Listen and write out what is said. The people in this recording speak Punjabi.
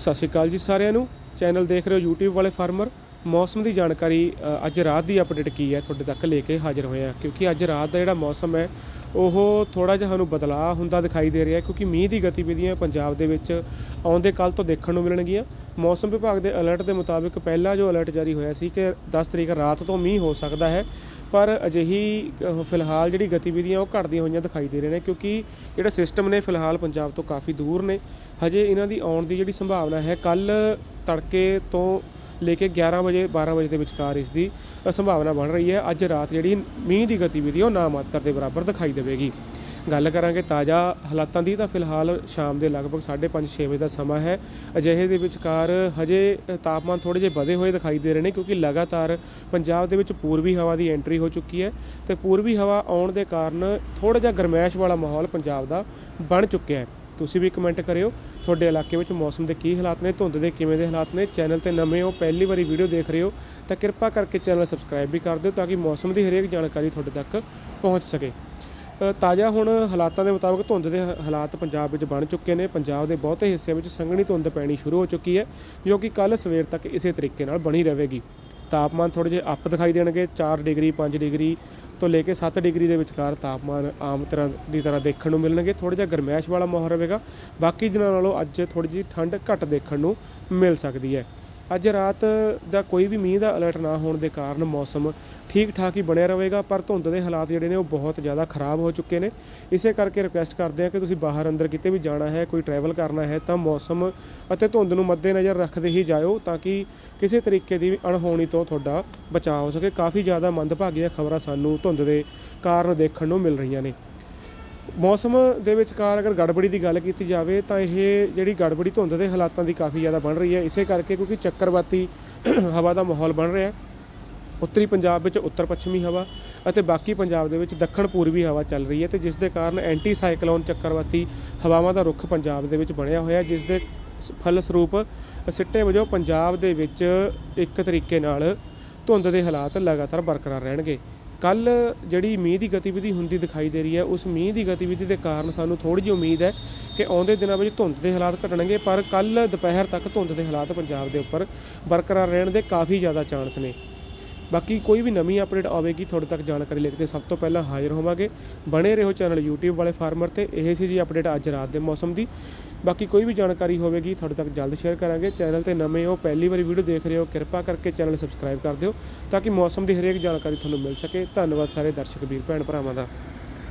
ਸਤਿ ਸ਼੍ਰੀ ਅਕਾਲ ਜੀ ਸਾਰਿਆਂ ਨੂੰ। ਚੈਨਲ ਦੇਖ ਰਹੇ ਹੋ YouTube ਵਾਲੇ ਫਾਰਮਰ। ਮੌਸਮ ਦੀ ਜਾਣਕਾਰੀ ਅੱਜ ਰਾਤ ਦੀ ਅਪਡੇਟ ਕੀ ਹੈ? ਤੁਹਾਡੇ ਤੱਕ ਲੈ ਕੇ ਹਾਜ਼ਰ ਹੋਏ ਆ ਕਿਉਂਕਿ ਅੱਜ ਰਾਤ ਦਾ ਜਿਹੜਾ ਮੌਸਮ ਹੈ, ਉਹ ਥੋੜਾ ਜਿਹਾ ਸਾਨੂੰ ਬਦਲਾਅ ਹੁੰਦਾ ਦਿਖਾਈ ਦੇ ਰਿਹਾ ਕਿਉਂਕਿ ਮੀਂਹ ਦੀ ਗਤੀਵਿਧੀਆਂ ਪੰਜਾਬ ਦੇ ਵਿੱਚ ਆਉਂਦੇ ਕੱਲ ਤੋਂ ਦੇਖਣ ਨੂੰ ਮਿਲਣਗੀਆਂ। ਮੌਸਮ ਵਿਭਾਗ ਦੇ ਅਲਰਟ ਦੇ ਮੁਤਾਬਿਕ ਪਹਿਲਾ ਜੋ ਅਲਰਟ ਜਾਰੀ ਹੋਇਆ ਸੀ ਕਿ 10 ਤਰੀਕ ਰਾਤ ਤੋਂ ਮੀਂਹ ਹੋ ਸਕਦਾ ਹੈ ਪਰ ਅਜਿਹੀ ਫਿਲਹਾਲ ਜਿਹੜੀ ਗਤੀਵਿਧੀਆਂ ਉਹ ਘਟਦੀਆਂ ਹੋਈਆਂ ਦਿਖਾਈ ਦੇ ਰਹੇ ਨੇ ਕਿਉਂਕਿ ਜਿਹੜਾ ਸਿਸਟਮ ਨੇ ਫਿਲਹਾਲ ਪੰਜਾਬ ਤੋਂ ਕਾਫੀ ਦੂਰ ਨੇ। ਹਜੇ ਇਹਨਾਂ ਦੀ ਆਉਣ ਦੀ ਜਿਹੜੀ ਸੰਭਾਵਨਾ ਹੈ ਕੱਲ ਤੜਕੇ ਤੋਂ ਲੈ ਕੇ 11 ਵਜੇ 12 ਵਜੇ ਦੇ ਵਿਚਕਾਰ ਇਸ ਦੀ ਸੰਭਾਵਨਾ ਬਣ ਰਹੀ ਹੈ। ਅੱਜ ਰਾਤ ਜਿਹੜੀ ਮੀਂਹ ਦੀ ਗਤੀਵਿਧੀ ਉਹ ਨਾ ਮਾਤਰ ਦੇ ਬਰਾਬਰ ਦਿਖਾਈ ਦੇਵੇਗੀ। ਗੱਲ ਕਰਾਂਗੇ ਤਾਜ਼ਾ ਹਾਲਾਤਾਂ ਦੀ, ਤਾਂ ਫਿਲਹਾਲ ਸ਼ਾਮ ਦੇ ਲਗਭਗ 5:30 6 ਵਜੇ ਦਾ ਸਮਾਂ ਹੈ। ਅਜਿਹੇ ਦੇ ਵਿਚਕਾਰ ਹਜੇ ਤਾਪਮਾਨ ਥੋੜੇ ਜਿਹੇ ਵਧੇ ਹੋਏ ਦਿਖਾਈ ਦੇ ਰਹੇ ਨੇ, ਕਿਉਂਕਿ ਲਗਾਤਾਰ ਪੰਜਾਬ ਦੇ ਵਿੱਚ ਪੂਰਬੀ ਹਵਾ ਦੀ ਐਂਟਰੀ ਹੋ ਚੁੱਕੀ ਹੈ ਤੇ ਪੂਰਬੀ ਹਵਾ ਆਉਣ ਦੇ ਕਾਰਨ ਥੋੜਾ ਜਿਹਾ ਗਰਮੈਸ਼ ਵਾਲਾ ਮਾਹੌਲ ਪੰਜਾਬ ਦਾ ਬਣ ਚੁੱਕਿਆ ਹੈ। ਤੁਸੀਂ ਵੀ ਕਮੈਂਟ ਕਰਿਓ, ਤੁਹਾਡੇ ਇਲਾਕੇ ਵਿੱਚ ਮੌਸਮ ਦੇ ਕੀ ਹਾਲਾਤ ਨੇ, ਧੁੰਦ ਦੇ ਕਿਵੇਂ ਦੇ ਹਾਲਾਤ ਨੇ, ਚੈਨਲ ਤੇ ਨਵੇਂ ਹੋ, ਪਹਿਲੀ ਵਾਰੀ ਵੀਡੀਓ ਦੇਖ ਰਹੇ ਹੋ, ਤਾਂ ਕਿਰਪਾ ਕਰਕੇ ਚੈਨਲ ਸਬਸਕ੍ਰਾਈਬ ਵੀ ਕਰ ਦਿਓ ਤਾਂ ਕਿ ਮੌਸਮ ਦੀ ਹਰੇਕ ਜਾਣਕਾਰੀ ਤੁਹਾਡੇ ਤੱਕ ਪਹੁੰਚ ਸਕੇ। ਤਾਜ਼ਾ ਹੁਣ ਹਾਲਾਤਾਂ ਦੇ ਮੁਤਾਬਕ ਧੁੰਦ ਦੇ ਹਾਲਾਤ ਪੰਜਾਬ ਵਿੱਚ ਬਣ ਚੁੱਕੇ ਨੇ। ਪੰਜਾਬ ਦੇ ਬਹੁਤੇ ਹਿੱਸਿਆਂ ਵਿੱਚ ਸੰਘਣੀ ਧੁੰਦ ਪੈਣੀ ਸ਼ੁਰੂ ਹੋ ਚੁੱਕੀ ਹੈ, ਜੋ ਕਿ ਕੱਲ ਸਵੇਰ ਤੱਕ ਇਸੇ ਤਰੀਕੇ ਨਾਲ ਬਣੀ ਰਹੇਗੀ। ਤਾਪਮਾਨ ਥੋੜੇ ਜਿਹੇ ਅੱਪ ਦਿਖਾਈ ਦੇਣਗੇ 4 ਡਿਗਰੀ 5 ਡਿਗਰੀ ਤੋਂ ਲੈ ਕੇ 7 ਡਿਗਰੀ ਦੇ ਵਿਚਕਾਰ ਤਾਪਮਾਨ ਆਮ ਤਰ੍ਹਾਂ ਦੀ ਤਰ੍ਹਾਂ ਦੇਖਣ ਨੂੰ ਮਿਲਣਗੇ। ਥੋੜਾ ਜਿਹਾ ਗਰਮੈਸ਼ ਵਾਲਾ ਮਾਹੌਲ ਰਹੇਗਾ। ਬਾਕੀ ਦਿਨਾਂ ਨਾਲੋਂ ਅੱਜ ਥੋੜੀ ਜਿਹੀ ਠੰਡ ਘੱਟ ਦੇਖਣ ਨੂੰ ਮਿਲ ਸਕਦੀ ਹੈ। ਅੱਜ ਰਾਤ ਦਾ ਕੋਈ ਵੀ ਮੀਂਹ ਦਾ ਅਲਰਟ ਨਾ ਹੋਣ ਦੇ ਕਾਰਨ ਮੌਸਮ ਠੀਕ ਠਾਕ ਹੀ ਬਣਿਆ ਰਹੇਗਾ, ਪਰ ਧੁੰਦ ਦੇ ਹਾਲਾਤ ਜਿਹੜੇ ਨੇ ਉਹ ਬਹੁਤ ਜ਼ਿਆਦਾ ਖਰਾਬ ਹੋ ਚੁੱਕੇ ਨੇ। ਇਸੇ ਕਰਕੇ ਰਿਕੁਐਸਟ ਕਰਦੇ ਹਾਂ ਕਿ ਤੁਸੀਂ ਬਾਹਰ ਅੰਦਰ ਕਿਤੇ ਵੀ ਜਾਣਾ ਹੈ, ਕੋਈ ਟਰੈਵਲ ਕਰਨਾ ਹੈ, ਤਾਂ ਮੌਸਮ ਅਤੇ ਧੁੰਦ ਨੂੰ ਮੱਦੇਨਜ਼ਰ ਰੱਖਦੇ ਹੀ ਜਾਇਓ, ਤਾਂ ਕਿ ਕਿਸੇ ਤਰੀਕੇ ਦੀ ਅਣਹੋਣੀ ਤੋਂ ਤੁਹਾਡਾ ਬਚਾਅ ਹੋ ਸਕੇ। ਕਾਫੀ ਜ਼ਿਆਦਾ ਮੰਦਭਾਗੀਆਂ ਖਬਰਾਂ ਸਾਨੂੰ ਧੁੰਦ ਦੇ ਕਾਰਨ ਦੇਖਣ ਨੂੰ ਮਿਲ ਰਹੀਆਂ ਨੇ। ਮੌਸਮ ਦੇ ਵਿਚਕਾਰ ਅਗਰ ਗੜਬੜੀ ਦੀ ਗੱਲ ਕੀਤੀ ਜਾਵੇ ਤਾਂ ਇਹ ਜਿਹੜੀ ਗੜਬੜੀ ਧੁੰਦ ਦੇ ਹਾਲਾਤਾਂ ਦੀ ਕਾਫੀ ਜ਼ਿਆਦਾ ਬਣ ਰਹੀ ਹੈ। ਇਸੇ ਕਰਕੇ ਕਿਉਂਕਿ ਚੱਕਰਵਾਤੀ ਹਵਾ ਦਾ ਮਾਹੌਲ ਬਣ ਰਿਹਾ ਹੈ। ਉੱਤਰੀ ਪੰਜਾਬ ਵਿੱਚ ਉੱਤਰ ਪੱਛਮੀ ਹਵਾ ਅਤੇ ਬਾਕੀ ਪੰਜਾਬ ਦੇ ਵਿੱਚ ਦੱਖਣ ਪੂਰਬੀ ਹਵਾ ਚੱਲ ਰਹੀ ਹੈ ਤੇ ਜਿਸ ਦੇ ਕਾਰਨ ਐਂਟੀ ਸਾਈਕਲੋਨ ਚੱਕਰਵਾਤੀ ਹਵਾਵਾਂ ਦਾ ਰੁੱਖ ਪੰਜਾਬ ਦੇ ਵਿੱਚ ਬਣਿਆ ਹੋਇਆ ਜਿਸ ਦੇ ਸ- ਫਲਸਰੂਪ ਸਿੱਟੇ ਵਜੋਂ ਪੰਜਾਬ ਦੇ ਵਿੱਚ ਇੱਕ ਤਰੀਕੇ ਨਾਲ ਧੁੰਦ ਦੇ ਹਾਲਾਤ ਲਗਾਤਾਰ ਬਰਕਰਾਰ ਰਹਿਣਗੇ। ਕੱਲ ਜਿਹੜੀ ਮੀਂਹ ਦੀ ਗਤੀਵਿਧੀ ਹੁੰਦੀ ਦਿਖਾਈ ਦੇ ਰਹੀ ਹੈ, ਉਸ ਮੀਂਹ ਦੀ ਗਤੀਵਿਧੀ ਦੇ ਕਾਰਨ ਸਾਨੂੰ ਥੋੜੀ ਜਿਹੀ ਉਮੀਦ ਹੈ ਕਿ ਆਉਂਦੇ ਦਿਨਾਂ ਵਿੱਚ ਧੁੰਦ ਦੇ ਹਾਲਾਤ ਘਟਣਗੇ, ਪਰ ਕੱਲ ਦੁਪਹਿਰ ਤੱਕ ਧੁੰਦ ਦੇ ਹਾਲਾਤ ਪੰਜਾਬ ਦੇ ਉੱਪਰ ਬਰਕਰਾਰ ਰਹਿਣ ਦੇ ਕਾਫੀ ਜ਼ਿਆਦਾ ਚਾਂਸ ਨੇ। ਬਾਕੀ ਕੋਈ ਵੀ ਨਵੀਂ ਅਪਡੇਟ ਆਵੇਗੀ, ਤੁਹਾਡੇ ਤੱਕ ਜਾਣਕਾਰੀ ਲੈ ਕੇ ਸਭ ਤੋਂ ਪਹਿਲਾਂ ਹਾਜ਼ਰ ਹੋਵਾਂਗੇ। ਬਣੇ ਰਹੋ ਚੈਨਲ YouTube ਵਾਲੇ ਫਾਰਮਰ ਤੇ, ਇਹ ਸੀ ਜੀ ਅਪਡੇਟ ਅੱਜ ਰਾਤ ਦੇ ਮੌਸਮ ਦੀ। ਬਾਕੀ ਕੋਈ ਵੀ ਜਾਣਕਾਰੀ ਹੋਵੇਗੀ, ਤੁਹਾਡੇ ਤੱਕ ਜਲਦ ਸ਼ੇਅਰ ਕਰਾਂਗੇ। ਚੈਨਲ ਤੇ ਨਵੇਂ ਹੋ, ਪਹਿਲੀ ਵਾਰੀ ਵੀਡੀਓ ਦੇਖ ਰਹੇ ਹੋ, ਕਿਰਪਾ ਕਰਕੇ ਚੈਨਲ ਸਬਸਕ੍ਰਾਈਬ ਕਰ ਦਿਓ, ਤਾਂ ਕਿ ਮੌਸਮ ਦੀ ਹਰੇਕ ਜਾਣਕਾਰੀ ਤੁਹਾਨੂੰ ਮਿਲ ਸਕੇ। ਧੰਨਵਾਦ ਸਾਰੇ ਦਰਸ਼ਕ, ਵੀਰ, ਭੈਣ ਭਰਾਵਾਂ ਦਾ।